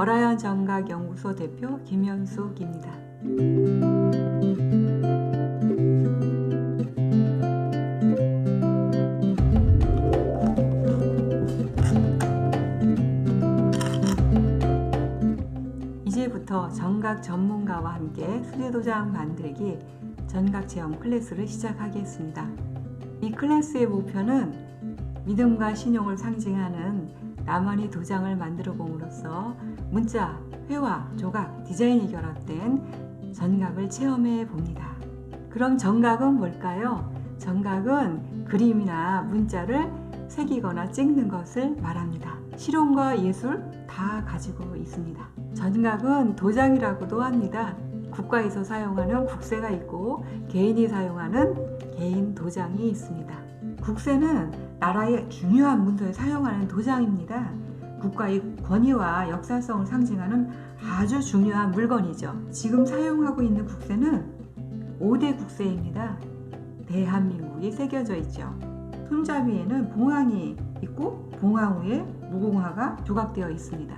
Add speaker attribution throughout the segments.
Speaker 1: 어라연 정각연구소 대표 김현숙입니다. 이제부터 정각 전문가와 함께 수제도장 만들기 전각 체험 클래스를 시작하겠습니다. 이 클래스의 목표는 믿음과 신용을 상징하는 나만의 도장을 만들어 봄으로써 문자, 회화, 조각, 디자인이 결합된 전각을 체험해 봅니다. 그럼 정각은 뭘까요? 정각은 그림이나 문자를 새기거나 찍는 것을 말합니다. 실용과 예술 다 가지고 있습니다. 전각은 도장이라고도 합니다. 국가에서 사용하는 국세가 있고 개인이 사용하는 개인 도장이 있습니다. 국세는 나라의 중요한 문서에 사용하는 도장입니다. 국가의 권위와 역사성을 상징하는 아주 중요한 물건이죠. 지금 사용하고 있는 국세는 5대 국세입니다. 대한민국이 새겨져 있죠. 손잡이에는 봉황이 있고 봉황 위에 무궁화가 조각되어 있습니다.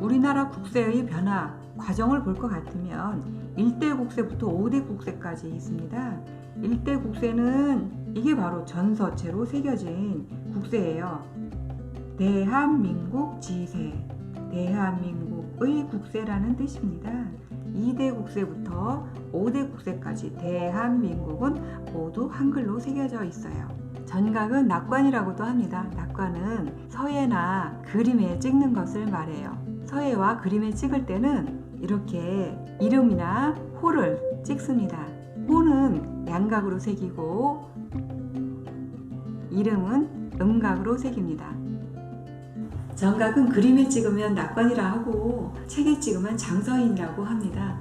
Speaker 1: 우리나라 국세의 변화 과정을 볼 것 같으면 1대 국세부터 5대 국세까지 있습니다. 1대 국세는 이게 바로 전서체로 새겨진 국세예요. 대한민국 지세, 대한민국의 국세라는 뜻입니다. 2대 국세부터 5대 국세까지 대한민국은 모두 한글로 새겨져 있어요. 전각은 낙관이라고도 합니다. 낙관은 서예나 그림에 찍는 것을 말해요. 서예와 그림에 찍을 때는 이렇게 이름이나 호를 찍습니다. 호는 양각으로 새기고 이름은 음각으로 새깁니다. 정각은 그림에 찍으면 낙관이라 하고 책에 찍으면 장서인이라고 합니다.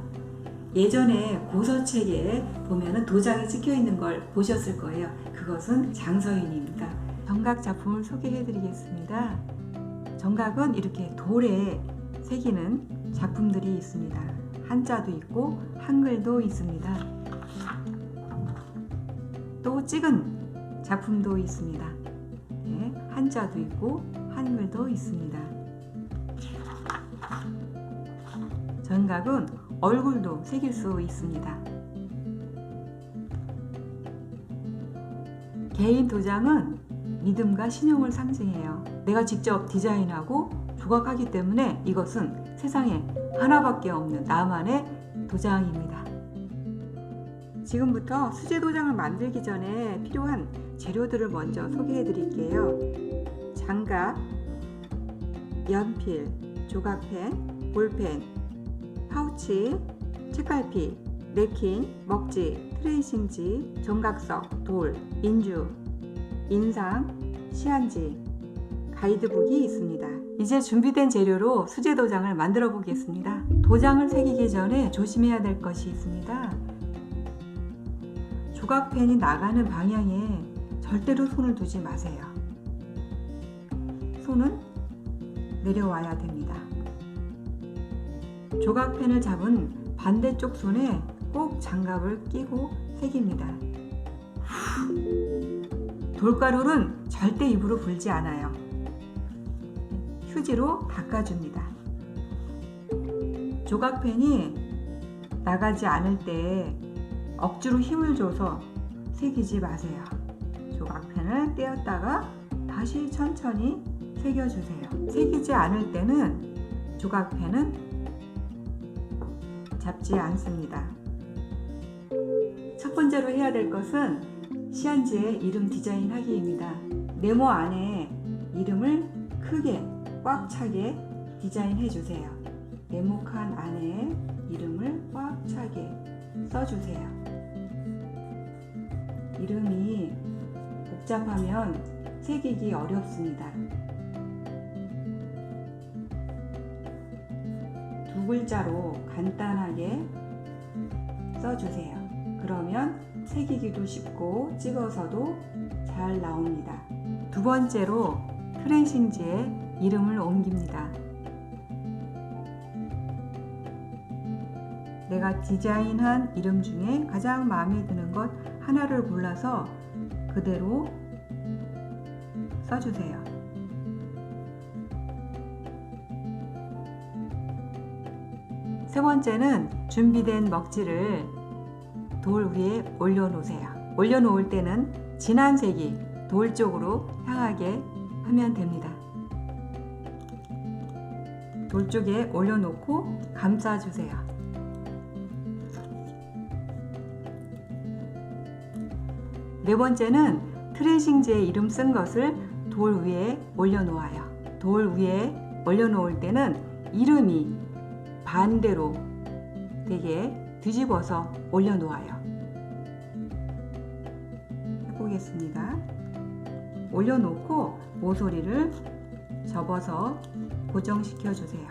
Speaker 1: 예전에 고서책에 보면은 도장이 찍혀 있는 걸 보셨을 거예요. 그것은 장서인입니다. 정각 작품을 소개해 드리겠습니다. 정각은 이렇게 돌에 새기는 작품들이 있습니다. 한자도 있고 한글도 있습니다. 또 찍은 작품도 있습니다. 네, 한자도 있고 한글도 있습니다. 전각은 얼굴도 새길 수 있습니다. 개인 도장은 믿음과 신용을 상징해요. 내가 직접 디자인하고 조각하기 때문에 이것은 세상에 하나밖에 없는 나만의 도장입니다. 지금부터 수제 도장을 만들기 전에 필요한 재료들을 먼저 소개해 드릴게요. 장갑, 연필, 조각펜, 볼펜, 파우치, 책갈피, 냅킨, 먹지, 트레이싱지, 정각석, 돌, 인주, 인상, 시한지, 가이드북이 있습니다. 이제 준비된 재료로 수제 도장을 만들어 보겠습니다. 도장을 새기기 전에 조심해야 될 것이 있습니다. 조각펜이 나가는 방향에 절대로 손을 두지 마세요. 손은 내려와야 됩니다. 조각펜을 잡은 반대쪽 손에 꼭 장갑을 끼고 새깁니다. 돌가루는 절대 입으로 불지 않아요. 휴지로 닦아줍니다. 조각펜이 나가지 않을 때 억지로 힘을 줘서 새기지 마세요. 조각펜을 떼었다가 다시 천천히 새겨주세요. 새기지 않을 때는 조각펜은 잡지 않습니다. 첫 번째로 해야 될 것은 시안지의 이름 디자인 하기입니다. 네모 안에 이름을 크게 꽉 차게 디자인해 주세요. 네모 칸 안에 이름을 꽉 차게 써주세요. 이름이 복잡하면 새기기 어렵습니다. 글자로 간단하게 써주세요. 그러면 새기기도 쉽고 찍어서도 잘 나옵니다. 두 번째로 트레이싱지에 이름을 옮깁니다. 내가 디자인한 이름 중에 가장 마음에 드는 것 하나를 골라서 그대로 써주세요. 세 번째는 준비된 먹지를 돌 위에 올려놓으세요. 올려놓을 때는 진한 색이 돌 쪽으로 향하게 하면 됩니다. 돌 쪽에 올려놓고 감싸주세요. 네 번째는 트레싱지에 이름 쓴 것을 돌 위에 올려놓아요. 돌 위에 올려놓을 때는 이름이 반대로 되게 뒤집어서 올려놓아요. 해보겠습니다. 올려놓고 모서리를 접어서 고정시켜 주세요.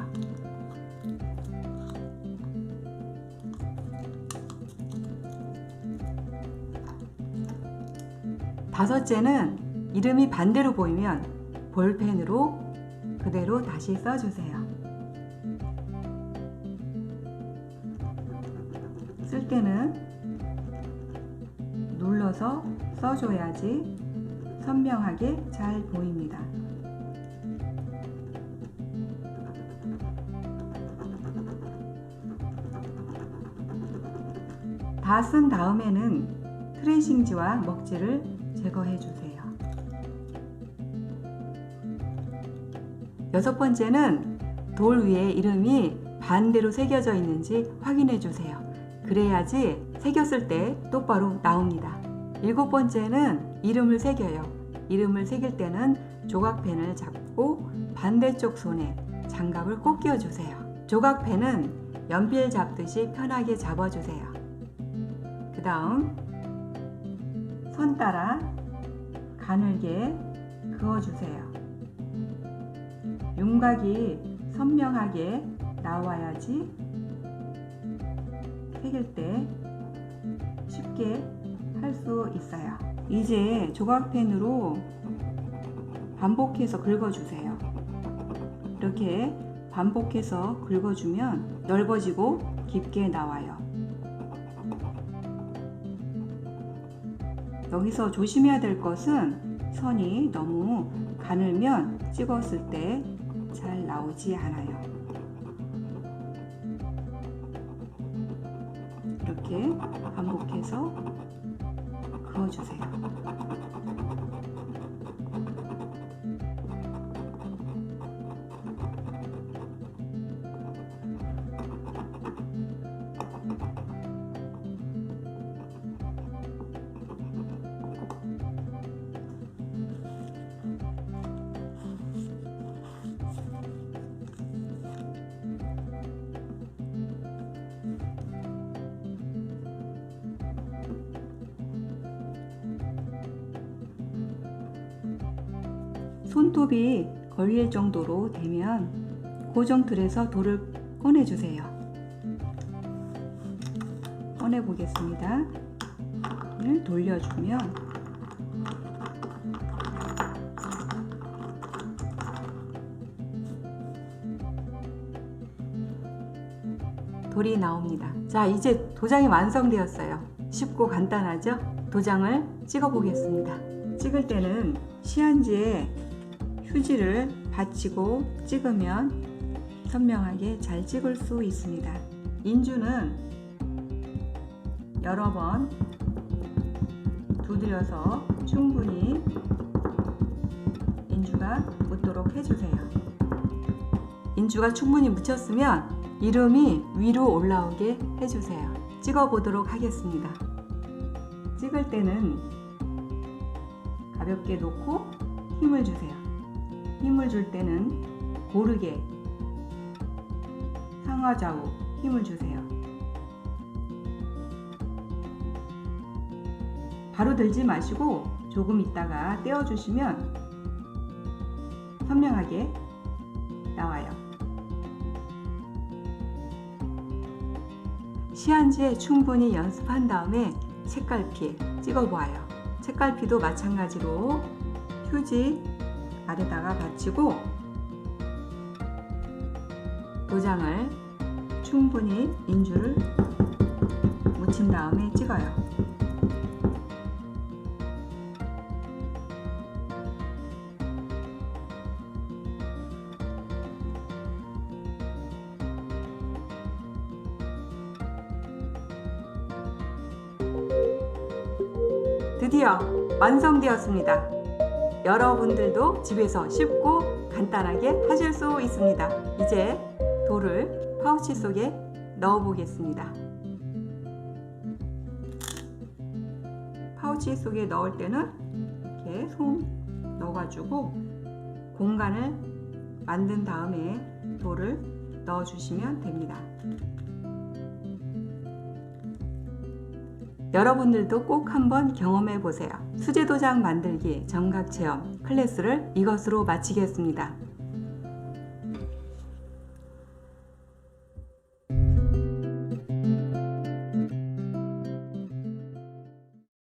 Speaker 1: 다섯째는 이름이 반대로 보이면 볼펜으로 그대로 다시 써주세요. 쓸 때는 눌러서 써줘야지 선명하게 잘 보입니다. 다 쓴 다음에는 트레이싱지와 먹지를 제거해 주세요. 여섯 번째는 돌 위에 이름이 반대로 새겨져 있는지 확인해 주세요. 그래야지 새겼을 때 똑바로 나옵니다. 일곱 번째는 이름을 새겨요. 이름을 새길 때는 조각펜을 잡고 반대쪽 손에 장갑을 꼭 끼워주세요. 조각펜은 연필 잡듯이 편하게 잡아주세요. 그 다음 손 따라 가늘게 그어주세요. 윤곽이 선명하게 나와야지 새길 때 쉽게 할 수 있어요. 이제 조각펜으로 반복해서 긁어주세요. 이렇게 반복해서 긁어주면 넓어지고 깊게 나와요. 여기서 조심해야 될 것은 선이 너무 가늘면 찍었을 때 잘 나오지 않아요. 이렇게 반복해서 그어주세요. 손톱이 걸릴 정도로 되면 고정틀에서 돌을 꺼내주세요. 꺼내 보겠습니다. 을 돌려주면 돌이 나옵니다. 자, 이제 도장이 완성되었어요. 쉽고 간단하죠? 도장을 찍어 보겠습니다. 찍을 때는 시안지에 휴지를 받치고 찍으면 선명하게 잘 찍을 수 있습니다. 인주는 여러 번 두드려서 충분히 인주가 묻도록 해주세요. 인주가 충분히 묻혔으면 이름이 위로 올라오게 해주세요. 찍어 보도록 하겠습니다. 찍을 때는 가볍게 놓고 힘을 주세요. 힘을 줄 때는 고르게 상하좌우 힘을 주세요. 바로 들지 마시고 조금 있다가 떼어주시면 선명하게 나와요. 시한지에 충분히 연습한 다음에 책갈피 찍어보아요. 책갈피도 마찬가지로 휴지 아래다가 받치고 도장을 충분히 인줄을 묻힌 다음에 찍어요. 드디어 완성되었습니다. 여러분들도 집에서 쉽고 간단하게 하실 수 있습니다. 이제 돌을 파우치 속에 넣어 보겠습니다. 파우치 속에 넣을 때는 이렇게 손 넣어가지고 공간을 만든 다음에 돌을 넣어 주시면 됩니다. 여러분들도 꼭 한번 경험해 보세요. 수제도장 만들기 정각 체험 클래스를 이것으로 마치겠습니다.